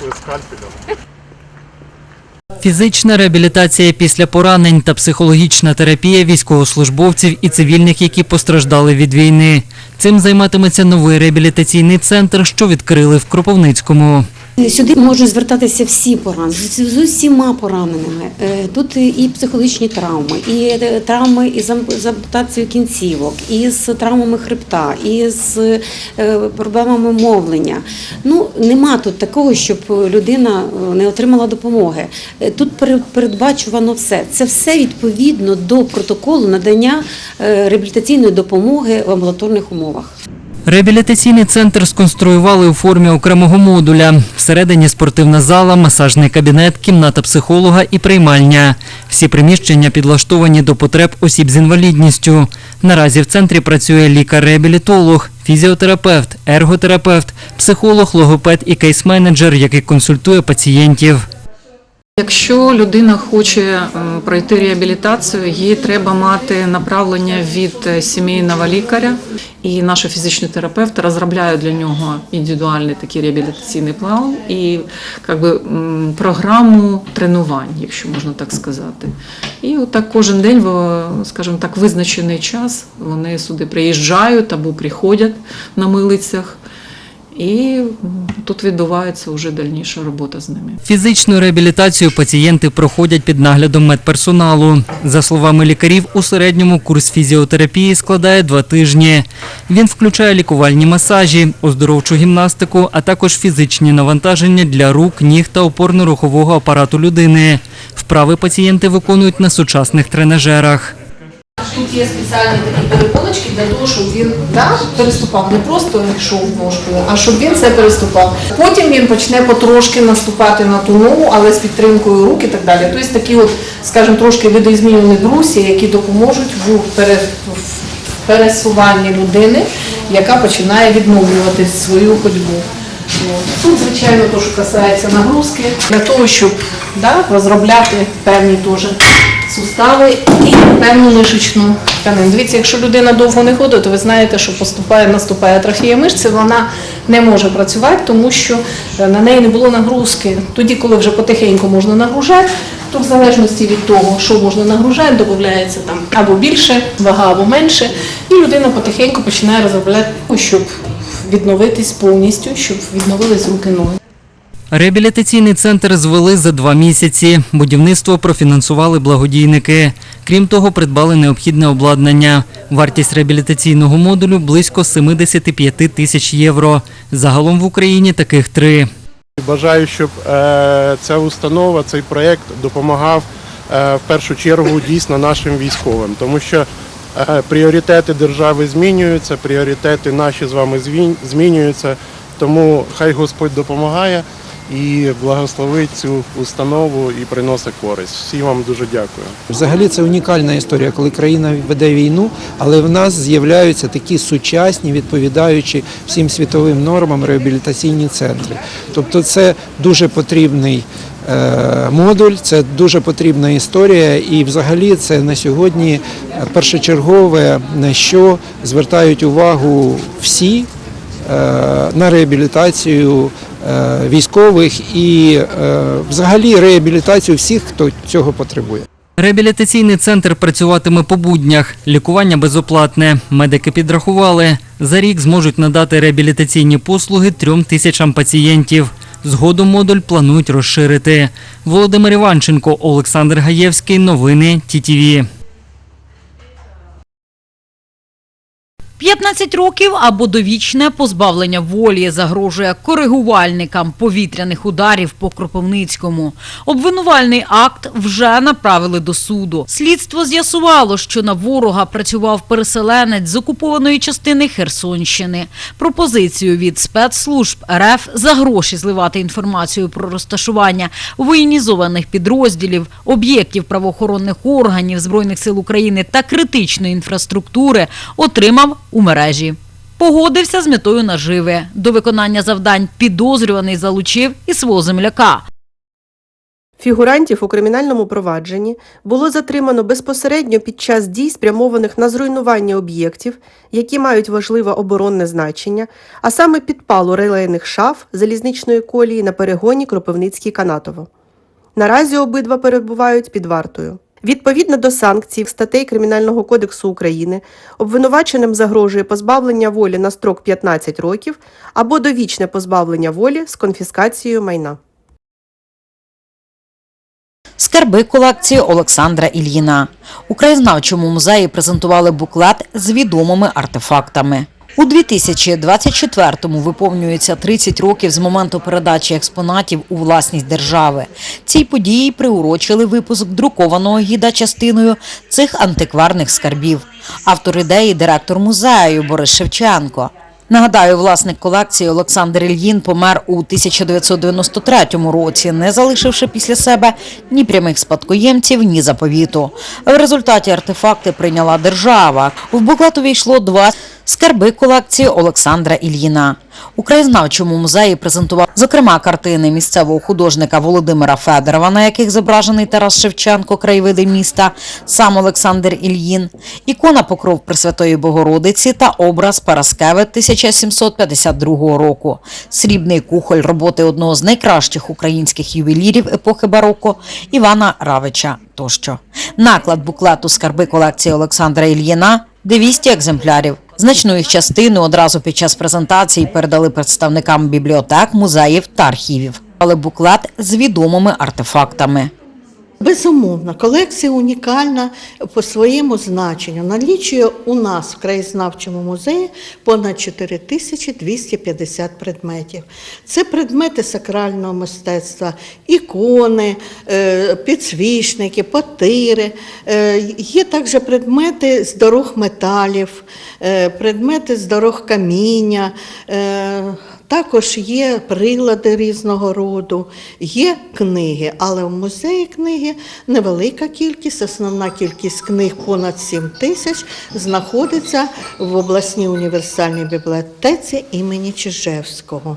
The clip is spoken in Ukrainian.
звикли скальпелем. Фізична реабілітація після поранень та психологічна терапія військовослужбовців і цивільних, які постраждали від війни. Цим займатиметься новий реабілітаційний центр, що відкрили в Кропивницькому. Сюди можуть звертатися всі поранені, з, усіма пораненими. Е, Тут і психологічні травми, і е, травми із ам- ампутацією кінцівок, і з травмами хребта, і з е, проблемами мовлення. Ну нема тут такого, щоб людина не отримала допомоги. Тут пере- передбачувано все. Це все відповідно до протоколу надання реабілітаційної допомоги в амбулаторних умовах. Реабілітаційний центр сконструювали у формі окремого модуля. Всередині спортивна зала, масажний кабінет, кімната психолога і приймальня. Всі приміщення підлаштовані до потреб осіб з інвалідністю. Наразі в центрі працює лікар-реабілітолог, фізіотерапевт, ерготерапевт, психолог, логопед і кейс-менеджер, який консультує пацієнтів. Якщо людина хоче е, пройти реабілітацію, їй треба мати направлення від е, сімейного лікаря, і наші фізичні терапевти розробляють для нього індивідуальний такий реабілітаційний план і как би, програму тренувань, якщо можна так сказати. І отак кожен день, скажімо так, визначений час вони сюди приїжджають або приходять на милицях. І тут відбувається вже дальніша робота з ними. Фізичну реабілітацію пацієнти проходять під наглядом медперсоналу. За словами лікарів, у середньому курс фізіотерапії складає два тижні. Він включає лікувальні масажі, оздоровчу гімнастику, а також фізичні навантаження для рук, ніг та опорно-рухового апарату людини. Вправи пацієнти виконують на сучасних тренажерах. Тут є спеціальні такі перепоночки для того, щоб він да, переступав, не просто йшов ножкою, а щоб він це переступав. Потім він почне потрошки наступати на ту ногу, але з підтримкою рук і так далі. Тобто такі, от, скажімо, трошки видоізмінені брусі, які допоможуть в пересуванні людини, яка починає відновлювати свою ходьбу. Тут, звичайно, то, що касається нагрузки, для того, щоб да, розробляти певні теж сустави і певну мишечну тканину. Дивіться, якщо людина довго не ходить, то ви знаєте, що поступає, наступає атрофія мишці, вона не може працювати, тому що е, на неї не було нагрузки. Тоді, коли вже потихеньку можна нагружати, то в залежності від того, що можна нагружати, додається там або більше вага, або менше, і людина потихеньку починає розробляти, щоб відновитись повністю, щоб відновились руки ноги. Реабілітаційний центр звели за два місяці. Будівництво профінансували благодійники. Крім того, придбали необхідне обладнання. Вартість реабілітаційного модулю близько 75 тисяч євро. Загалом в Україні таких три. Бажаю, щоб е, ця установа, цей проєкт допомагав е, в першу чергу дійсно нашим військовим, тому що е, пріоритети держави змінюються, пріоритети наші з вами змінюються. Тому хай Господь допомагає і благословить цю установу і приносить користь. Всім вам дуже дякую. Взагалі це унікальна історія, коли країна веде війну, але в нас з'являються такі сучасні, відповідаючі всім світовим нормам реабілітаційні центри. Тобто це дуже потрібний е, модуль, це дуже потрібна історія, і взагалі це на сьогодні першочергове, на що звертають увагу всі е, на реабілітацію військових і е, взагалі реабілітацію всіх, хто цього потребує. Реабілітаційний центр працюватиме по буднях. Лікування безоплатне. Медики підрахували. За рік зможуть надати реабілітаційні послуги трьом тисячам пацієнтів. Згодом модуль планують розширити. Володимир Іванченко, Олександр Гаєвський. Новини ТІТІВІ. 15 років або довічне позбавлення волі загрожує коригувальникам повітряних ударів по Кропивницькому. Обвинувальний акт вже направили до суду. Слідство з'ясувало, що на ворога працював переселенець з окупованої частини Херсонщини. Пропозицію від спецслужб РФ за гроші зливати інформацію про розташування воєнізованих підрозділів, об'єктів правоохоронних органів Збройних сил України та критичної інфраструктури отримав у мережі. Погодився з метою наживи. До виконання завдань підозрюваний залучив і свого земляка. Фігурантів у кримінальному провадженні було затримано безпосередньо під час дій, спрямованих на зруйнування об'єктів, які мають важливе оборонне значення, а саме підпалу релейних шаф залізничної колії на перегоні Кропивницький-Канатово. Наразі обидва перебувають під вартою. Відповідно до санкцій статей Кримінального кодексу України, обвинуваченим загрожує позбавлення волі на строк 15 років або довічне позбавлення волі з конфіскацією майна. Скарби колекції Олександра Ільїна. У краєзнавчому музеї презентували буклет з відомими артефактами. У 2024-му виповнюється 30 років з моменту передачі експонатів у власність держави. Цій події приурочили випуск друкованого гіда частиною цих антикварних скарбів. Автор ідеї – директор музею Борис Шевченко. Нагадаю, власник колекції Олександр Ільїн помер у 1993 році, не залишивши після себе ні прямих спадкоємців, ні заповіту. В результаті артефакти прийняла держава. В буклет увійшло два скарби колекції Олександра Ільїна. У краєзнавчому музеї презентували, зокрема, картини місцевого художника Володимира Федорова, на яких зображений Тарас Шевченко, краєвиди міста, сам Олександр Ільїн, ікона Покров Пресвятої Богородиці та образ Параскеви 1752 року, срібний кухоль роботи одного з найкращих українських ювелірів епохи бароко Івана Равича тощо. Наклад буклету скарби колекції Олександра Ільїна 200 екземплярів. Значну їх частину одразу під час презентації передали представникам бібліотек, музеїв та архівів. Але буклет з відомими артефактами. Безумовно, колекція унікальна по своєму значенню. Налічує у нас в краєзнавчому музеї понад 4250 предметів. Це предмети сакрального мистецтва, ікони, е, підсвічники, потири. Е, Є також предмети з дорог металів, е, предмети з дорог каміння. Також є прилади різного роду, є книги, але в музеї книги невелика кількість, основна кількість книг понад 7 тисяч знаходиться в обласній універсальній бібліотеці імені Чижевського.